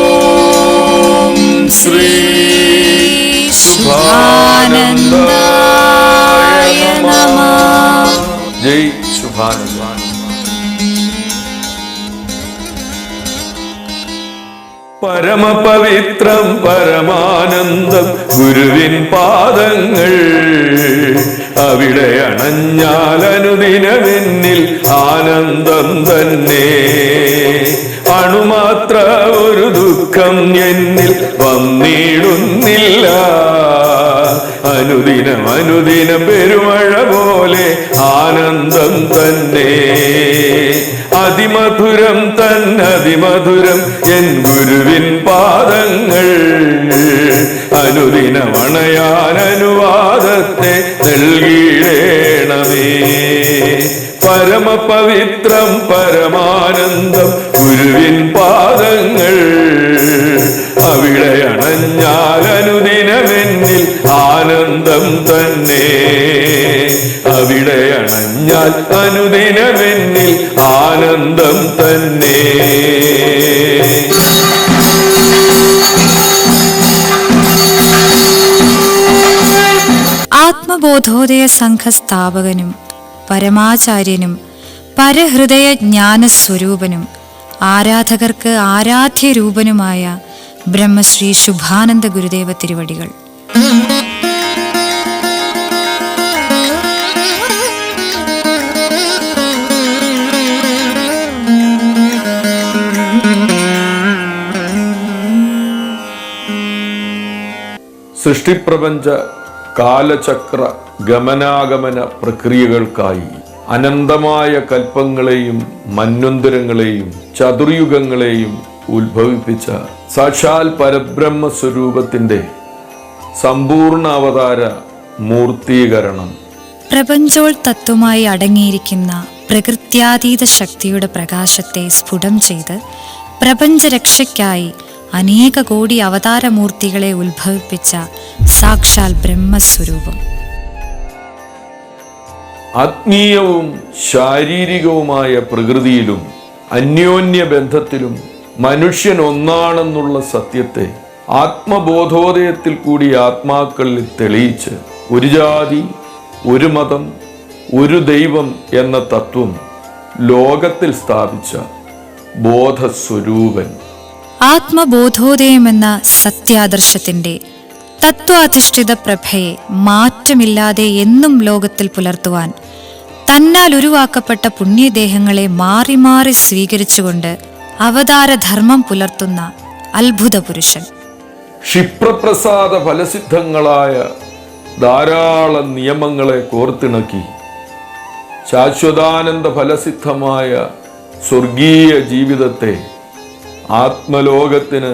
ഓം ശ്രീ ശുഭാനന്ദായ നമഃ. ജയ് ശുഭാനന്ദ പരമപവിത്രം പരമാനന്ദം ഗുരുവിൻ പാദങ്ങൾ. അവിടെ അണഞ്ഞാൽ അനുദിനമെന്നിൽ ആനന്ദം തന്നെ. അണുമാത്ര ഒരു ദുഃഖം എന്നിൽ വന്നിടുന്നില്ല. അനുദിനം അനുദിനം പെരുമഴ പോലെ ആനന്ദം തന്നെ. അതിമധുരം തന്നതിമധുരം എൻ ഗുരുവിൻ പാദങ്ങൾ. അനുദിനമണയാൻ അനുവാദത്തെ നൽകിയിടേണമേ. പരമപവിത്രം പരമാനന്ദം ഗുരുവിൻ പാദങ്ങൾ. അവിടെ അണഞ്ഞാൽ അനുദിനമെന്നിൽ ആനന്ദം തന്നെ. അവിടെ അണഞ്ഞാൽ അനുദിനമെന്നിൽ ആനന്ദം തന്നെ. ആത്മബോധോദയ സംഘ സ്ഥാപകനും പരമാചാര്യനും പരഹൃദയ ജ്ഞാനസ്വരൂപനും ആരാധകർക്ക് ആരാധ്യരൂപനുമായ ബ്രഹ്മശ്രീ ശുഭാനന്ദ ഗുരുദേവ തിരുവടികൾ. സൃഷ്ടിപ്രപഞ്ച കാലചക്ര ഗമനാഗമന പ്രക്രിയകൾക്കായി അനന്തമായ കൽപ്പങ്ങളെയും മന്വന്തരങ്ങളെയും ചതുർയുഗങ്ങളെയും ഉത്ഭവിപ്പിച്ച സാക്ഷാൽ പരബ്രഹ്മ സ്വരൂപത്തിന്റെ സമ്പൂർണ അവതാര മൂർത്തീകരണം. പ്രപഞ്ചോൾ തത്വമായി അടങ്ങിയിരിക്കുന്ന പ്രകൃത്യാതീത ശക്തിയുടെ പ്രകാശത്തെ സ്ഫുടം ചെയ്ത് പ്രപഞ്ചരക്ഷയ്ക്കായി അനേക കോടി അവതാരമൂർത്തികളെ ഉത്ഭവിപ്പിച്ച സാക്ഷാൽ ബ്രഹ്മസ്വരൂപം. ആത്മീയവും ശാരീരികവുമായ പ്രകൃതിയിലും അന്യോന്യ ബന്ധത്തിലും മനുഷ്യൻ ഒന്നാണെന്നുള്ള സത്യത്തെ ആത്മബോധോദയത്തിൽ കൂടി ആത്മാക്കളിൽ തെളിയിച്ച് ഒരു ജാതി ഒരു മതം ഒരു ദൈവം എന്ന തത്വം ലോകത്തിൽ സ്ഥാപിച്ച ബോധസ്വരൂപൻ. ആത്മബോധോദയമെന്ന സത്യാദർശത്തിന്റെ തത്വാധിഷ്ഠിത പ്രഭയെ മാറ്റമില്ലാതെ എന്നും ലോകത്തിൽ പുലർത്തുവാൻ തന്നാൽ ഉരുവാക്കപ്പെട്ട പുണ്യദേഹങ്ങളെ മാറി മാറി സ്വീകരിച്ചുകൊണ്ട് അവതാരധർമ്മം പുലർത്തുന്ന അത്ഭുത പുരുഷൻ ക്ഷിപ്രപ്രസാദ ഫലസിദ്ധങ്ങളായ ധാരാളം നിയമങ്ങളെ കോർത്തിണക്കി ശാശ്വതാനന്ദ ഫലസിദ്ധമായ സ്വർഗീയ ജീവിതത്തെ ആത്മലോകത്തിന്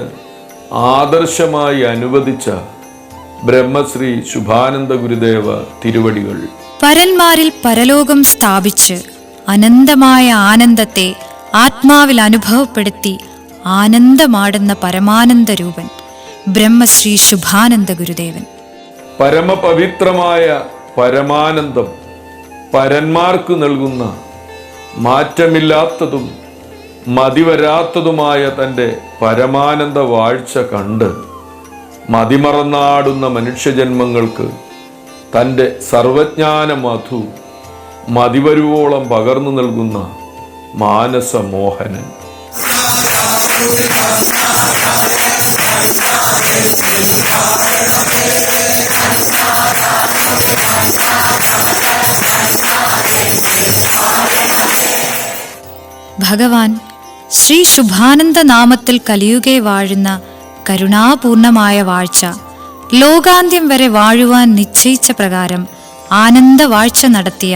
ആദർശമായി അനുവദിച്ച ബ്രഹ്മശ്രീ ശുഭാനന്ദ ഗുരുദേവ തിരുവടികൾ. പരന്മാരിൽ പരലോകം സ്ഥാപിച്ച് അനന്തമായ ആനന്ദത്തെ ആത്മാവിൽ അനുഭവപ്പെടുത്തി ആനന്ദമാടുന്ന പരമാനന്ദ രൂപൻ ബ്രഹ്മശ്രീ ശുഭാനന്ദ ഗുരുദേവൻ. പരമപവിത്രമായ പരമാനന്ദം പരന്മാർക്ക് നൽകുന്ന മാറ്റമില്ലാത്തതും മതിവരാത്തതുമായ തന്റെ പരമാനന്ദ വാഴ്ച കണ്ട് മതിമറന്നാടുന്ന മനുഷ്യജന്മങ്ങൾക്ക് തന്റെ സർവജ്ഞാന മധു മതിവരുവോളം പകർന്നു നൽകുന്ന മാനസമോഹനൻ. ഭഗവാൻ ശ്രീ ശുഭാനന്ദ നാമത്തിൽ കലിയുകെ വാഴുന്ന കരുണാപൂർണമായ വാഴ്ച. ലോകാന്ത്യം വരെ വാഴുവാൻ നിശ്ചയിച്ച പ്രകാരം ആനന്ദ വാഴ്ച നടത്തിയ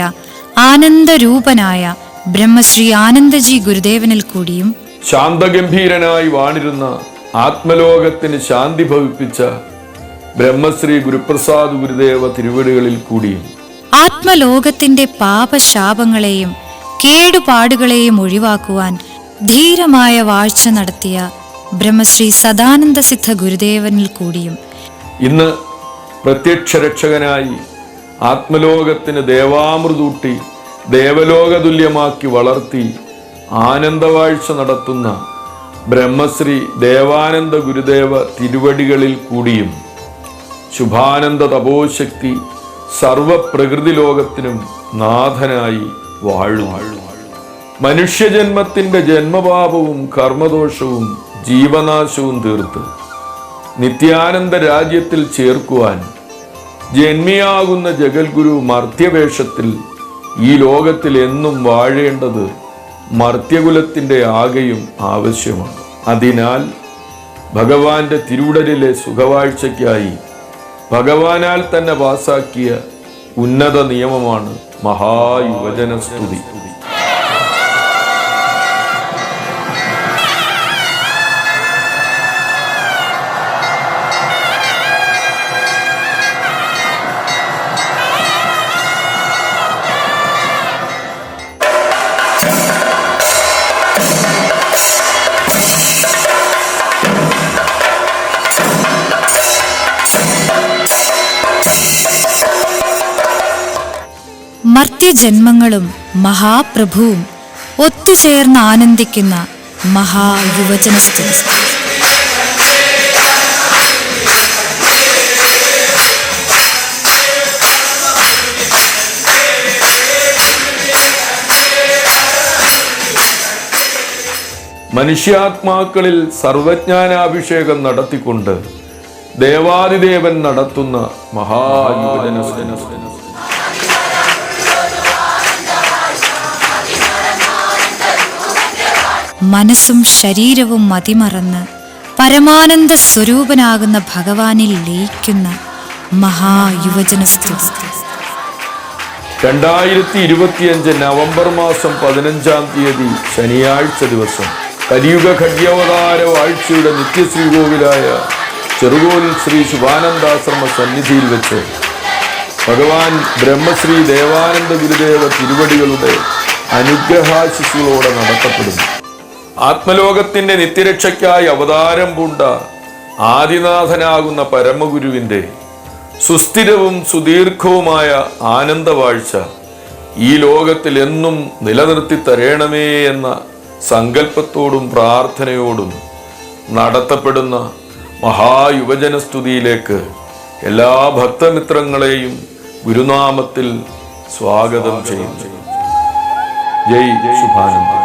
ആനന്ദരൂപനായ ബ്രഹ്മശ്രീ ആനന്ദജി ഗുരുദേവനിൽ കൂടിയും ശാന്തഗംഭീരനായി വാണിരുന്ന ആത്മലോകത്തിന് ശാന്തി ഭവിപ്പിച്ച ബ്രഹ്മശ്രീ ഗുരുപ്രസാദ് ഗുരുദേവ തിരുവടികളിൽ കൂടിയും ആത്മലോകത്തിന്റെ പാപശാപങ്ങളെയും കേടുപാടുകളെയും ഒഴിവാക്കുവാൻ ധീരമായ വാഴ്ച നടത്തിയ ബ്രഹ്മശ്രീ സദാനന്ദ സിദ്ധ ഗുരുദേവനിൽ കൂടിയും ഇന്ന് പ്രത്യക്ഷ രക്ഷകനായി ആത്മലോകത്തിന് ദേവാമൃതൂട്ടി ദേവലോകതുല്യമാക്കി വളർത്തി ആനന്ദവാഴ്ച നടത്തുന്ന ബ്രഹ്മശ്രീ ദേവാനന്ദ ഗുരുദേവ തിരുവടികളിൽ കൂടിയും ശുഭാനന്ദ തപോശക്തി സർവപ്രകൃതി ലോകത്തിനും നാഥനായി വാഴും. മനുഷ്യജന്മത്തിന്റെ ജന്മപാപവും കർമ്മദോഷവും ജീവനാശവും തീർത്ത് നിത്യാനന്ദ രാജ്യത്തിൽ ചേർക്കുവാൻ ജന്മിയാകുന്ന ജഗൽഗുരു മർത്യവേഷത്തിൽ ഈ ലോകത്തിൽ എന്നും വാഴേണ്ടത് മർത്യകുലത്തിന്റെ ആകെയും ആവശ്യമാണ്. അതിനാൽ ഭഗവാന്റെ തിരുവിടലിലെ സുഖവാഴ്ചയ്ക്കായി ഭഗവാനാൽ തന്നെ പാസാക്കിയ ഉന്നത നിയമമാണ് മഹായുവജന സ്തുതി മർത്യജന്മങ്ങളും മഹാപ്രഭുവും ഒത്തുചേർന്ന് ആനന്ദിക്കുന്ന മഹായുവജന സ്തുതി മനുഷ്യാത്മാക്കളിൽ സർവജ്ഞാനാഭിഷേകം നടത്തിക്കൊണ്ട് ദേവാദിദേവൻ നടത്തുന്ന മഹായുവജന മനസ്സും ശരീരവും മതിമറന്ന് പരമാനന്ദ സ്വരൂപനാകുന്ന ഭഗവാനിൽ ലയിക്കുന്ന മഹായുവജന രണ്ടായിരത്തി ഇരുപത്തിയഞ്ച് നവംബർ മാസം പതിനഞ്ചാം തീയതി ശനിയാഴ്ച ദിവസം കലിയുഗ ഖഡ്യാവതാര വാഴ്ചയുടെ നിത്യശ്രീകോവിലായ ചെറുകോലിൽ ശ്രീ ശുഭാനന്ദാശ്രമ സന്നിധിയിൽ വെച്ച് ഭഗവാൻ ബ്രഹ്മശ്രീ ദേവാനന്ദ ഗുരുദേവ തിരുവടികളുടെ അനുഗ്രഹാശിസുകളോടെ നടത്തപ്പെടുന്നു. ആത്മലോകത്തിന്റെ നിത്യരക്ഷയ്ക്കായി അവതാരം പൂണ്ട ആദിനാഥനാകുന്ന പരമഗുരുവിന്റെ സുസ്ഥിരവും സുദീർഘവുമായ ആനന്ദവാഴ്ച ഈ ലോകത്തിൽ എന്നും നിലനിർത്തി തരേണമേ എന്ന സങ്കല്പത്തോടും പ്രാർത്ഥനയോടും നടത്തപ്പെടുന്ന മഹായുവജന സ്തുതിയിലേക്ക് എല്ലാ ഭക്തമിത്രങ്ങളെയും ഗുരുനാമത്തിൽ സ്വാഗതം ചെയ്യുന്നു. ജയ് ശുഭാനന്ദ.